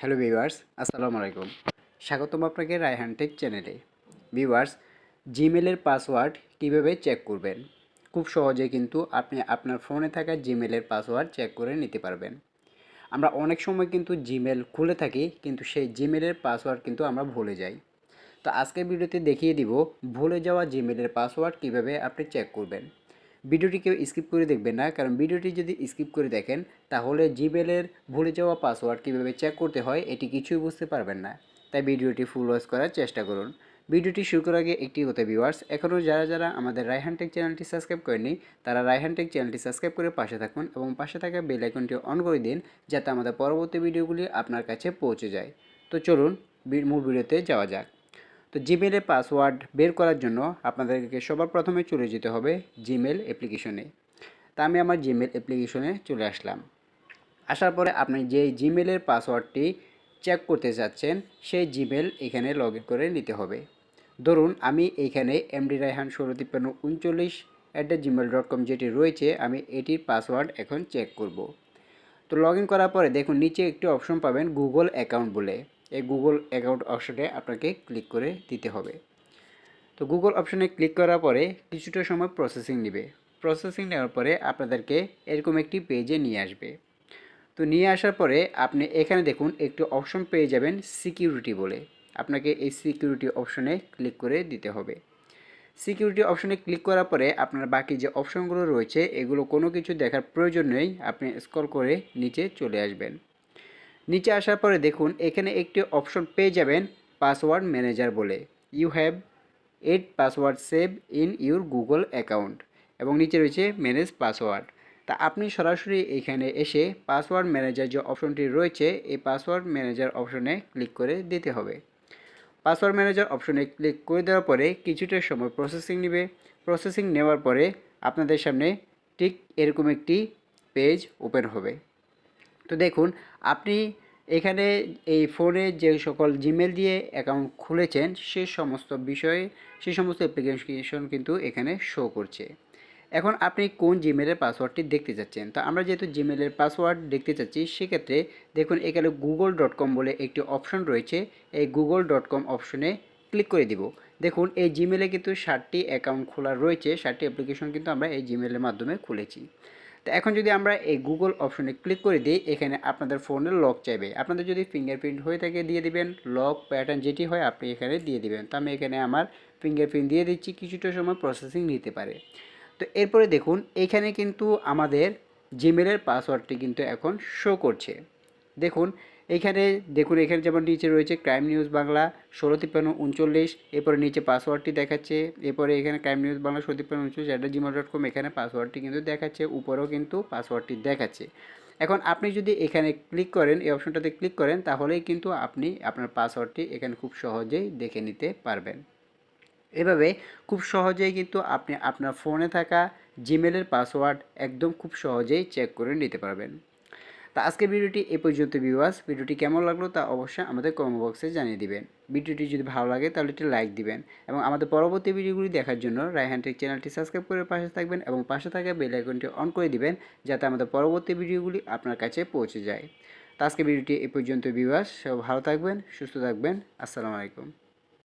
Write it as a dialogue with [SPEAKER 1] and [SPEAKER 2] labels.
[SPEAKER 1] Hello viewers, আসসালামু আলাইকুম। স্বাগতম আপনাকে রায়হান টেক চ্যানেলে। ভিউয়ার্স, জিমেলের পাসওয়ার্ড কীভাবে চেক করবেন? খুব সহজে কিন্তু আপনি আপনার ফোনে থাকা জিমেলের পাসওয়ার্ড চেক করে নিতে পারবেন। আমরা অনেক সময় কিন্তু জিমেল খুলে থাকি, কিন্তু সেই জিমেলের পাসওয়ার্ড কিন্তু আমরা ভুলে যাই। তো আজকের ভিডিওতে দেখিয়ে দিব, ভুলে যাওয়া জিমেলের পাসওয়ার্ড কীভাবে আপনি চেক করবেন। ভিডিওটি কেউ স্কিপ করে দেখবেন না, কারণ ভিডিওটি যদি স্কিপ করে দেখেন, তাহলে জিমেলের ভুলে যাওয়া পাসওয়ার্ড কীভাবে চেক করতে হয়, এটি কিছুই বুঝতে পারবেন না। তাই ভিডিওটি ফুল ওয়াচ করার চেষ্টা করুন। ভিডিওটি শুরু করার আগে একটি কথা ভিউয়ার্স এখনও যারা যারা আমাদের রাইহান টেক চ্যানেলটি সাবস্ক্রাইব করেনি তারা রাইহান টেক চ্যানেলটি সাবস্ক্রাইব করে পাশে থাকুন এবং পাশে থাকা বেল আইকনটি অন করে দিন, যাতে আমাদের পরবর্তী ভিডিওগুলি আপনার কাছে পৌঁছে যায়। তো চলুন মূল ভিডিওতে যাওয়া যাক। তো জিমেলের পাসওয়ার্ড বের করার জন্য আপনাদেরকে সবার প্রথমে চলে যেতে হবে জিমেল অ্যাপ্লিকেশনে তা আমি আমার জিমেল অ্যাপ্লিকেশনে চলে আসলাম। আসার পরে আপনি যে জিমেলের পাসওয়ার্ডটি চেক করতে চাচ্ছেন, সেই জিমেল এখানে লগ করে নিতে হবে। ধরুন, আমি এইখানে এমডি রায়হান ষোলো তিপ্পান্ন উনচল্লিশ at the Gmail dot com যেটি রয়েছে, আমি এটির পাসওয়ার্ড এখন চেক করব। তো লগ করার পরে দেখুন, নিচে একটি অপশন পাবেন গুগল অ্যাকাউন্ট বলে। এই গুগল অ্যাকাউন্ট অপশনে আপনাকে ক্লিক করে দিতে হবে। তো গুগল অপশনে ক্লিক করার পরে কিছুটা সময় প্রসেসিং নেবে। প্রসেসিং নেওয়ার পরে আপনাদেরকে এরকম একটি পেজে নিয়ে আসবে। তো নিয়ে আসার পরে আপনি এখানে দেখুন একটি অপশন পেয়ে যাবেন সিকিউরিটি বলে। আপনাকে এই সিকিউরিটি অপশনে ক্লিক করে দিতে হবে। সিকিউরিটি অপশনে ক্লিক করার পরে আপনার বাকি যে অপশনগুলো রয়েছে, এগুলো কোনো কিছু দেখার প্রয়োজন নেই। আপনি স্ক্রল করে নিচে চলে আসবেন। নিচে আসার পরে দেখুন, এখানে একটি অপশন পেয়ে যাবেন পাসওয়ার্ড ম্যানেজার বলে। You have eight password save in your Google account এবং নিচে রয়েছে ম্যানেজ পাসওয়ার্ড তা আপনি সরাসরি এখানে এসে পাসওয়ার্ড ম্যানেজার যে অপশনটি রয়েছে, এই পাসওয়ার্ড ম্যানেজার অপশনে ক্লিক করে দিতে হবে। পাসওয়ার্ড ম্যানেজার অপশনে ক্লিক করে দেওয়ার পরে কিছুটা সময় প্রসেসিং নেবে। প্রসেসিং নেওয়ার পরে আপনাদের সামনে ঠিক এরকম একটি পেজ ওপেন হবে। তো দেখুন, আপনি এখানে এই ফোনে যে সকল জিমেল দিয়ে অ্যাকাউন্ট খুলেছেন, সে সমস্ত বিষয়ে, সে সমস্ত অ্যাপ্লিকেশন কিন্তু এখানে শো করছে। এখন আপনি কোন জিমেলের পাসওয়ার্ডটি দেখতে চাচ্ছেন? তো আমরা যেহেতু জিমেলের পাসওয়ার্ড দেখতে চাচ্ছি, সেক্ষেত্রে দেখুন, এখানে গুগল ডট কম বলে একটি অপশন রয়েছে। এই গুগল ডট কম অপশনে ক্লিক করে দিব। দেখুন, এই জিমেলে কিন্তু ষাটটি অ্যাকাউন্ট খোলা রয়েছে, ষাটটি অ্যাপ্লিকেশন কিন্তু আমরা এই জিমেলের মাধ্যমে খুলেছি। তো এখন যদি আমরা এই গুগল অপশনে ক্লিক করে দিই, এখানে আপনাদের ফোনের লক চাইবে। আপনাদের যদি ফিঙ্গারপ্রিন্ট হয়ে থাকে, দিয়ে দিবেন। লক প্যাটার্ন যেটি হয়, আপনি এখানে দিয়ে দিবেন। তো আমি এখানে আমার ফিঙ্গারপ্রিন্ট দিয়ে দিচ্ছি, কিছুটা সময় প্রসেসিং নিতে পারে। তো এরপরে দেখুন, এখানে কিন্তু আমাদের জিমেলের পাসওয়ার্ডটি কিন্তু এখন শো করছে। দেখুন এইখানে দেখুন, এখানে যেমন নিচে রয়েছে ক্রাইম নিউজ বাংলা ষোলো তিপ্পান্ন উনচল্লিশ, এরপরে নিচে পাসওয়ার্ডটি দেখাচ্ছে, এরপরে এখানে ক্রাইম নিউজ বাংলা ষোলো তিপ্পান্ন উনচল্লিশ অ্যাট জিমেল ডট কম এখানে পাসওয়ার্ডটি কিন্তু দেখাচ্ছে, উপরেও কিন্তু পাসওয়ার্ডটি দেখাচ্ছে। এখন আপনি যদি এখানে ক্লিক করেন, এই অপশনটাতে ক্লিক করেন, তাহলেই কিন্তু আপনি আপনার পাসওয়ার্ডটি এখানে খুব সহজেই দেখে নিতে পারবেন। এভাবে খুব সহজেই কিন্তু আপনি আপনার ফোনে থাকা জিমেলের পাসওয়ার্ড একদম খুব সহজেই চেক করে নিতে পারবেন। তা আজকের ভিডিওটি এ পর্যন্ত ভিউয়ার্স ভিডিওটি কেমন লাগল তা অবশ্যই আমাদের কমেন্ট বক্সে জানিয়ে দিবেন। ভিডিওটি যদি ভালো লাগে তাহলে একটি লাইক দিবেন এবং আমাদের পরবর্তী ভিডিওগুলি দেখার জন্য রায়হান টেক চ্যানেলটি সাবস্ক্রাইব করে পাশে থাকবেন এবং পাশে থাকা বেল আইকনটি অন করে দিবেন যাতে আমাদের পরবর্তী ভিডিওগুলি আপনার কাছে পৌঁছে যায়। তা আজকে ভিডিওটি এ পর্যন্ত ভিউয়ার্স সব ভালো থাকবেন, সুস্থ থাকবেন। আসসালামু আলাইকুম।